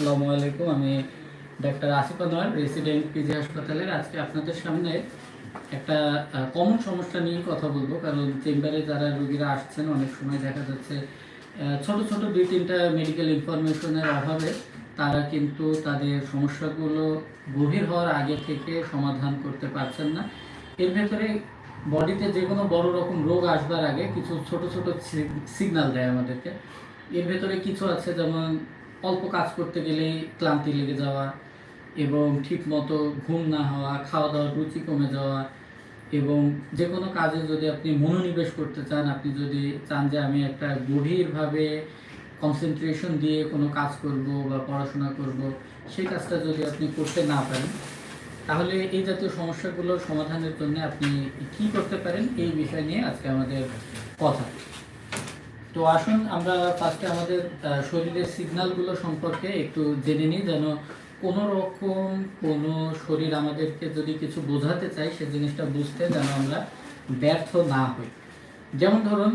আসসালামু আলাইকুম। আমি doctor Asif Anwar resident PG হাসপাতালের। আজকে আপনাদের সামনে একটা কমন সমস্যা নিয়ে কথা বলব। কারণ চেম্বারে যারা রোগীরা আসছেন, অনেক সময় দেখা যাচ্ছে ছোট ছোট দুই, তিনটা মেডিকেল ইনফরমেশনের অভাবে তারা কিন্তু তাদের সমস্যাগুলো গভীর হওয়ার আগে থেকে সমাধান করতে পারছেন না। এর ভেতরে বডিতে যে কোনো বড় রকম রোগ আসবার আগে কিছু ছোট ছোট সিগন্যাল দেয় আমাদেরকে। এর ভেতরে কিছু আছে যেমন অল্প কাজ করতে গেলেই ক্লান্তি লেগে যাওয়া এবং ঠিক মতো ঘুম না হওয়া খাওয়া দাওয়ার রুচি কমে যাওয়া এবং যে কোনো কাজে যদি আপনি মনোনিবেশ করতে চান, আপনি যদি চান যে আমি একটা গভীরভাবে কনসেন্ট্রেশন দিয়ে কোনো কাজ করব বা পড়াশোনা করব, সেই কাজটা যদি আপনি করতে না পারেন, তাহলে এই জাতীয় সমস্যাগুলোর সমাধানের জন্য আপনি কি করতে পারেন? এই বিষয় নিয়ে আজকে আমাদের কথা। তো আসুন, আমরা ফার্স্টে আমাদের শরীরের সিগন্যালগুলো সম্পর্কে একটু জেনে নিই, যেন কোনো রকম কোনো শরীর আমাদেরকে যদি কিছু বোঝাতে চাই সে জিনিসটা বুঝতে যেন আমরা ব্যর্থ না হই। যেমন ধরুন,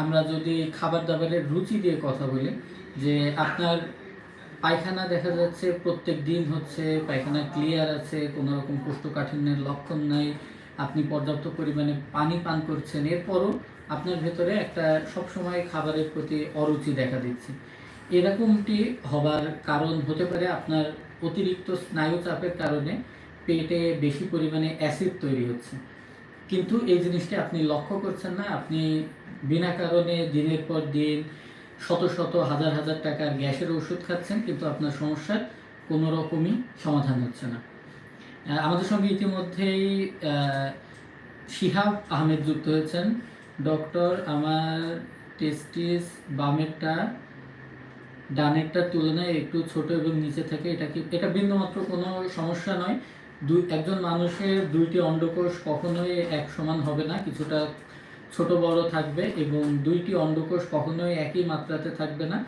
আমরা যদি খাবার দাবারের রুচি দিয়ে কথা বলি, যে আপনার পায়খানা দেখা যাচ্ছে প্রত্যেক দিন হচ্ছে, পায়খানা ক্লিয়ার আছে, কোনো রকম কোষ্ঠকাঠিন্যের লক্ষণ নাই, আপনি পর্যাপ্ত পরিমাণে পানি পান করছেন, এরপরও আপনার ভেতরে একটা সবসময় খাবারের প্রতি অরুচি দেখা দিচ্ছে। এরকমটি হবার কারণ হতে পারে আপনার অতিরিক্ত স্নায়ু চাপের কারণে পেটে বেশি পরিমাণে অ্যাসিড তৈরি হচ্ছে। কিন্তু এই জিনিসটি আপনি লক্ষ্য করছেন না, আপনি বিনা কারণে দিনের পর দিন শত শত, হাজার হাজার টাকার গ্যাসের ওষুধ খাচ্ছেন, কিন্তু আপনার সমস্যার কোনো রকমই সমাধান হচ্ছে না। আমাদের সঙ্গে ইতিমধ্যেই শিহাব আহমেদ যুক্ত হয়েছেন। ডক্টর, আমার টেস্টিস বামেরটা ডানেরটার তুলনায় একটু ছোট এবং নিচে থাকে, এটা কি, এটা বিন্দুমাত্র কোনো সমস্যা নয়। দুই, একজন মানুষের দুইটি অন্ডকোষ কখনোই এক সমান হবে না, কিছুটা ছোট বড় থাকবে এবং দুইটি অন্ডকোষ কখনোই একই মাত্রাতে থাকবে না।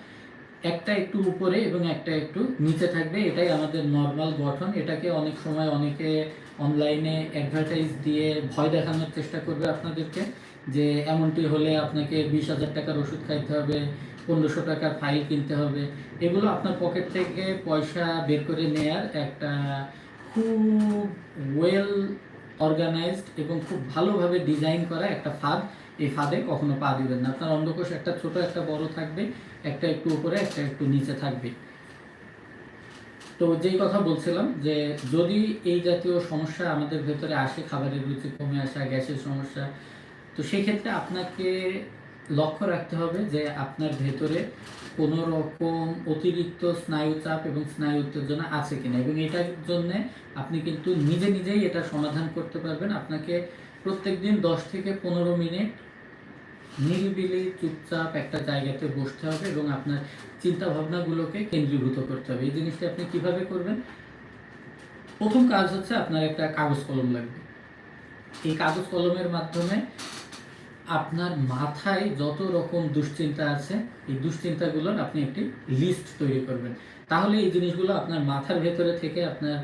একটা একটু উপরে এবং একটা একটু নিচে থাকবে, এটাই আমাদের নর্মাল গঠন। এটাকে অনেক সময় অনেকে অনলাইনে অ্যাডভার্টাইজ দিয়ে ভয় দেখানোর চেষ্টা করবে আপনাদেরকে, যে এমনটি হলে আপনাকে বিশ হাজার টাকার ওষুধ খাইতে হবে, পনেরোশো টাকার ফাইল কিনতে হবে। এগুলো আপনার পকেট থেকে পয়সা বের করে নেয়ার একটা খুব ওয়েল অর্গানাইজড এবং খুব ভালোভাবে ডিজাইন করা একটা ফাঁদ। এই ফাঁদে কখনো পা দিবেন না। আপনার অন্ধকোষ একটা ছোট, একটা বড় থাকবে, একটা একটু উপরে, একটা একটু নিচে থাকবে। তো যেই কথা বলছিলাম যে যদি এই জাতীয় সমস্যা আমাদের ভেতরে আসে, খাবারের রুচি কমে আসা, গ্যাসের সমস্যা, তো সেক্ষেত্রে আপনাকে লক্ষ্য রাখতে হবে যে আপনার ভেতরে কোনো রকম অতিরিক্ত স্নায়ুচাপ এবং স্নায়ু উত্তেজনা আছে কিনা। এবং এটার জন্য আপনি কিন্তু নিজে নিজেই এটা সমাধান করতে পারবেন। আপনাকে প্রত্যেকদিন দশ থেকে পনেরো মিনিট নিরিবিলি চুপচাপ একটা জায়গাতে বসতে হবে এবং আপনার চিন্তা ভাবনাগুলোকে কেন্দ্রীভূত করতে হবে। এই জিনিসটা আপনি কীভাবে করবেন? প্রথম কাজ হচ্ছে আপনার একটা কাগজ কলম লাগবে। এই কাগজ কলমের মাধ্যমে আপনার মাথায় যত রকম দুশ্চিন্তা আছে, এই দুশ্চিন্তাগুলোর আপনি একটি লিস্ট তৈরি করবেন। তাহলে এই জিনিসগুলো আপনার মাথার ভেতরে থেকে আপনার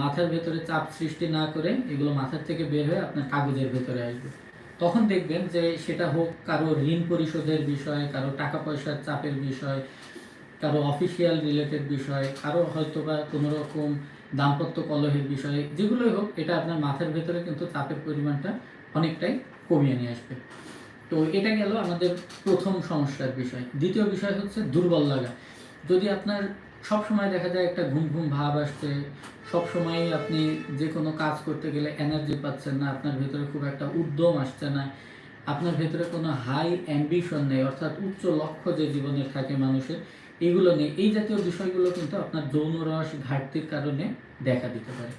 মাথার ভেতরে চাপ সৃষ্টি না করে এগুলো মাথার থেকে বের হয়ে আপনার কাগজের ভেতরে আসবে। তখন দেখবেন যে সেটা হোক কারও ঋণ পরিশোধের বিষয়, কারও টাকা পয়সার চাপের বিষয়, কারও অফিসিয়াল রিলেটেড বিষয়, কারও হয়তো বা কোনো রকম দাম্পত্য কলহের বিষয়, যেগুলোই হোক, এটা আপনার মাথার ভেতরে কিন্তু চাপের পরিমাণটা অনেকটাই কমিয়ে নিয়ে আসবে। তো এটা গেল আমাদের প্রথম সমস্যার বিষয়। দ্বিতীয় বিষয় হচ্ছে দুর্বল লাগা। যদি আপনার সব সময় দেখা যায় একটা ঘুম ঘুম ভাব আসছে সময় আপনি যে কোনো কাজ করতে গেলে এনার্জি পাচ্ছেন না, আপনার ভেতরে খুব একটা উদ্যম আসছে না, আপনার ভেতরে কোনো হাই অ্যাম্বিশন নেই, অর্থাৎ উচ্চ লক্ষ্য যে জীবনের থাকে মানুষের এগুলো নেই এই জাতীয় বিষয়গুলো কিন্তু আপনার যৌন রস, ঘাটতির কারণে দেখা দিতে পারে।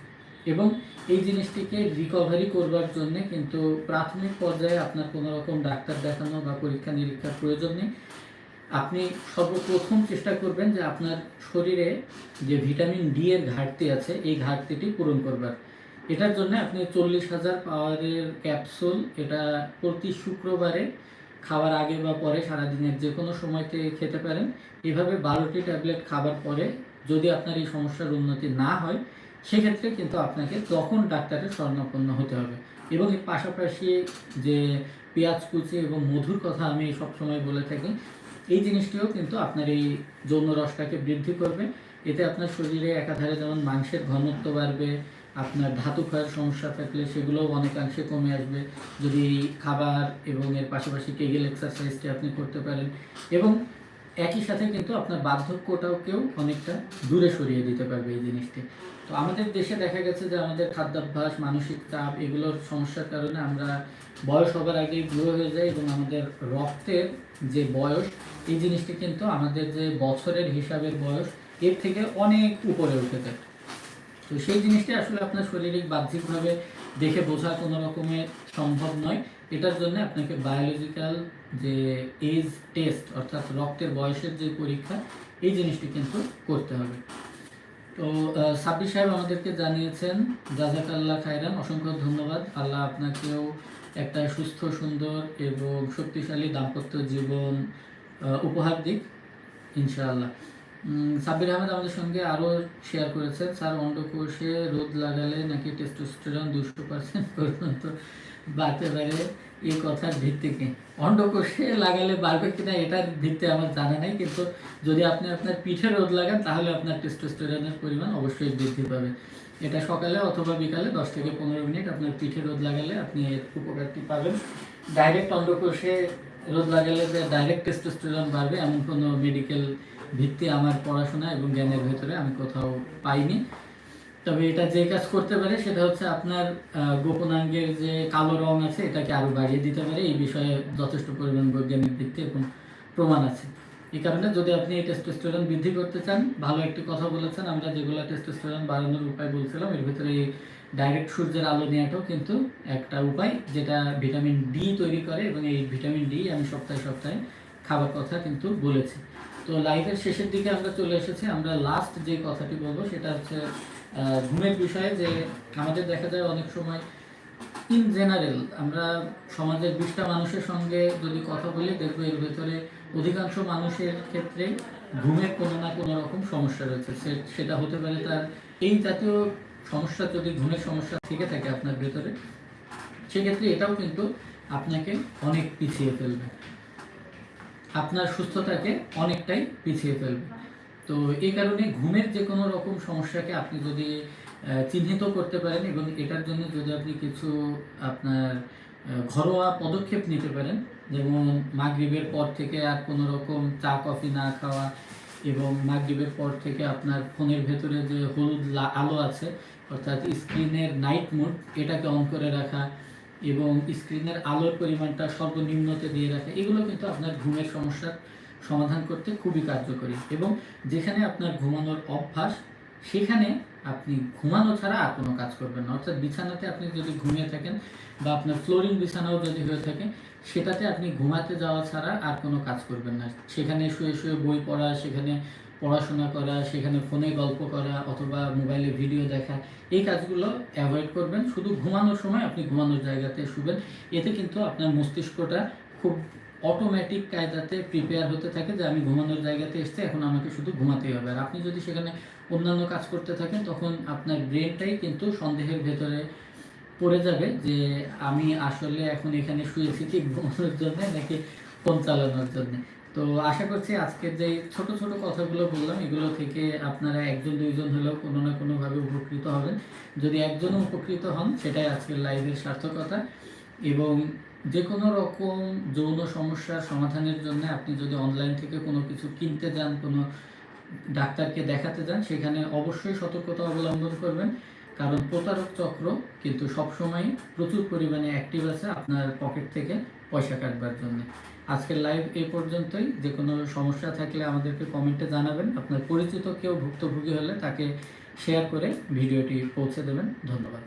এবং এই জিনিসটিকে রিকভারি করবার জন্য কিন্তু প্রাথমিক পর্যায়ে আপনার কোনো রকম ডাক্তার দেখানো বা পরীক্ষা নিরীক্ষার প্রয়োজন নেই। আপনি সর্বপ্রথম চেষ্টা করবেন যে আপনার শরীরে যে ভিটামিন ডি এর ঘাটতি আছে, এই ঘাটতিটি পূরণ করবার। এটার জন্য আপনি চল্লিশ হাজার পাওয়ারের ক্যাপসুল, এটা প্রতি শুক্রবারে খাওয়ার আগে বা পরে সারাদিনের যে কোনো সময়তে খেতে পারেন। এভাবে বারোটি ট্যাবলেট খাবার পরে যদি আপনার এই সমস্যার উন্নতি না হয়, সেক্ষেত্রে কিন্তু আপনাকে তখন ডাক্তারের শরণাপন্ন হতে হবে। এবং এর পাশাপাশি যে পেঁয়াজ কুচি এবং মধুর কথা আমি সবসময় বলে থাকি, এই জিনিসটিও কিন্তু আপনার এই যৌন রসটাকে বৃদ্ধি করবে। এতে আপনার শরীরে একাধারে যেমন মাংসের ঘনত্ব বাড়বে আপনার ধাতু ক্ষয়ের সমস্যা থাকলে সেগুলোও অনেকাংশে কমে আসবে। যদি খাবার এবং এর পাশাপাশি কেগেল এক্সারসাইজটি আপনি করতে পারেন। এবং একই সাথে কিন্তু আপনার বার্ধক্যটাকেও অনেকটা দূরে সরিয়ে দিতে পারবে এই জিনিসটি। তো আমাদের দেশে দেখা গেছে যে আমাদের খাদ্যাভ্যাস, মানসিক চাপ এগুলোর সমস্যার কারণে আমরা বয়স হবার আগেই বুড়ো হয়ে যাই এবং আমাদের রক্তের যে বয়স, এই জিনিসটি কিন্তু আমাদের যে বছরের হিসাবের বয়স, এর থেকে অনেক উপরে উঠে যায়। তো সেই জিনিসটি আসলে আপনার শারীরিক বাহ্যিকভাবে দেখে বোঝা কোনো রকমের সম্ভব নয়। এটার জন্য আপনাকে বায়োলজিক্যাল যে এজ টেস্ট অর্থাৎ রক্তের বয়সের যে পরীক্ষা, এই জিনিসটি কিন্তু করতে হবে। তো সাব্বির সাহেব আমাদেরকে জানিয়েছেন জাজাকাল্লাহ খায়রান, অসংখ্য ধন্যবাদ। আল্লাহ আপনাকেও একটা সুস্থ, সুন্দর এবং শক্তিশালী দাম্পত্য জীবন উপহার দিক, ইনশাআল্লাহ। সাব্বির আহমেদ আমাদের সঙ্গে আরও শেয়ার করেছেন স্যার অন্ডকোষে রোদ লাগালে নাকি টেস্টোস্টেরন দুশো পার্সেন্ট পর্যন্ত বাড়তে পারে? এই কথার ভিত্তিকে অন্ডকোষে লাগালে বাড়বে কিনা এটার ভিত্তি আমার জানা নেই, কিন্তু যদি আপনি আপনার পিঠে রোদ লাগান, তাহলে আপনার টেস্টোস্টেরনের পরিমাণ অবশ্যই বৃদ্ধি পাবে। এটা সকালে অথবা বিকালে দশ থেকে পনেরো মিনিট আপনার পিঠে রোদ লাগালে আপনি এর উপকারটি পাবেন। ডাইরেক্ট অন্ডকোষে রোদ লাগালে যে ডাইরেক্ট টেস্টোস্টেরন বাড়বে, এমন কোনো মেডিকেল ভিত্তি আমার পড়াশোনা এবং জ্ঞানের ভেতরে আমি কোথাও পাইনি। তবে এটা যে কাজ করতে পারে সেটা হচ্ছে আপনার গোপনাঙ্গের যে কালো রং আছে এটাকে আরও বাড়িয়ে দিতে পারে। এই বিষয়ে যথেষ্ট পরিমাণ বৈজ্ঞানিক ভিত্তি এবং প্রমাণ আছে। এই কারণে যদি আপনি এই টেস্টোস্টেরন বৃদ্ধি করতে চান, ভালো একটি কথা বলেছেন, আমরা যেগুলো টেস্টোস্টেরন বাড়ানোর উপায় বলছিলাম, এর ভিতরে এই ডাইরেক্ট সূর্যের আলো নেওয়াটাও কিন্তু একটা উপায়, যেটা ভিটামিন ডি তৈরি করে এবং এই ভিটামিন ডি আমি সপ্তাহে সপ্তাহে খাবার কথা কিন্তু বলেছি। তো লাইফের শেষের দিকে আমরা চলে এসেছি। আমরা লাস্ট যে কথাটি বলব সেটা হচ্ছে ঘুমের বিষয়ে যে আমাদের দেখা যায় অনেক সময় ইন জেনারেল আমরা সমাজের বিশটা মানুষের সঙ্গে যদি কথা বলি, দেখব এর ভেতরে অধিকাংশ মানুষের ক্ষেত্রে ঘুমের কোনো না কোনো রকম সমস্যা রয়েছে। সেটা হতে পারে তার এই জাতীয় সমস্যা যদি ঘুমের সমস্যা থেকে থাকে আপনার ভেতরে, সেক্ষেত্রে এটাও কিন্তু আপনাকে অনেক পিছিয়ে ফেলবে। আপনার সুস্থতাকে অনেকটাই পিছিয়ে ফেলবে। তো এই কারণে ঘুমের যে কোনো রকম সমস্যাকে আপনি যদি চিহ্নিত করতে পারেন এবং এটার জন্য যদি আপনি কিছু আপনার ঘরোয়া পদক্ষেপ নিতে পারেন, যেমন মাগরিবের পর থেকে আর কোনো রকম চা, কফি না খাওয়া এবং মাগরিবের পর থেকে আপনার ফোনের ভেতরে যে হলুদ আলো আছে, অর্থাৎ স্ক্রিনের নাইট মোড, এটাকে অন করে রাখা এবং স্ক্রিনের আলোর পরিমাণটা সর্বনিম্নতে দিয়ে রাখে, এগুলো কিন্তু আপনার ঘুমের সমস্যার সমাধান করতে খুবই কার্যকরী। এবং যেখানে আপনার ঘুমানোর অভ্যাস, সেখানে আপনি ঘুমানো ছাড়া আর কোনো কাজ করবেন না। অর্থাৎ বিছানাতে আপনি যদি ঘুমিয়ে থাকেন বা আপনার ফ্লোরিং বিছানাও যদি হয়ে থাকে, সেটাতে আপনি ঘুমাতে যাওয়া ছাড়া আর কোনো কাজ করবেন না। সেখানে শুয়ে শুয়ে বই পড়া, সেখানে পড়াশোনা করা, সেখানে ফোনে গল্প করা অথবা মোবাইলে ভিডিও দেখা, এই কাজগুলো অ্যাভয়েড করবেন। শুধু ঘুমানোর সময় আপনি ঘুমানোর জায়গাতে শুবেন। এতে কিন্তু আপনার মস্তিষ্কটা খুব অটোমেটিক কায়দাতে প্রিপেয়ার হতে থাকে যে আমি ঘুমানোর জায়গাতে এসেছি, এখন আমাকে শুধু ঘুমাতেই হবে। আর আপনি যদি সেখানে অন্যান্য কাজ করতে থাকেন, তখন আপনার ব্রেনটাই কিন্তু সন্দেহের ভেতরে পড়ে যাবে যে আমি আসলে এখন এখানে শুয়েছি কি ঘুমানোর জন্য নাকি ফোন চালানোর জন্য। তো আশা করছি আজকের যে ছোট ছোট কথাগুলো বললাম, এগুলো থেকে আপনারা একজন, দুইজন হলেও কোনো না কোনোভাবে উপকৃত হবেন। যদি একজনও উপকৃত হন, সেটাই আজকের লাইভের সার্থকতা। এবং যে কোনো রকম যৌন সমস্যার সমাধানের জন্য আপনি যদি অনলাইন থেকে কোনো কিছু কিনতে যান, কোনো ডাক্তারকে দেখাতে যান, সেখানে অবশ্যই সতর্কতা অবলম্বন করবেন। কারণ প্রতারক চক্র কিন্তু সবসময় প্রচুর পরিমাণে অ্যাক্টিভ আছে আপনার পকেট থেকে পয়সা কাটবার জন্য। আজকের লাইভ এই পর্যন্তই। যে কোনো সমস্যা থাকলে আমাদেরকে কমেন্টে জানাবেন। আপনার পরিচিত কেউ ভুক্তভোগী হলে তাকে শেয়ার করে ভিডিওটি পৌঁছে দেবেন। ধন্যবাদ।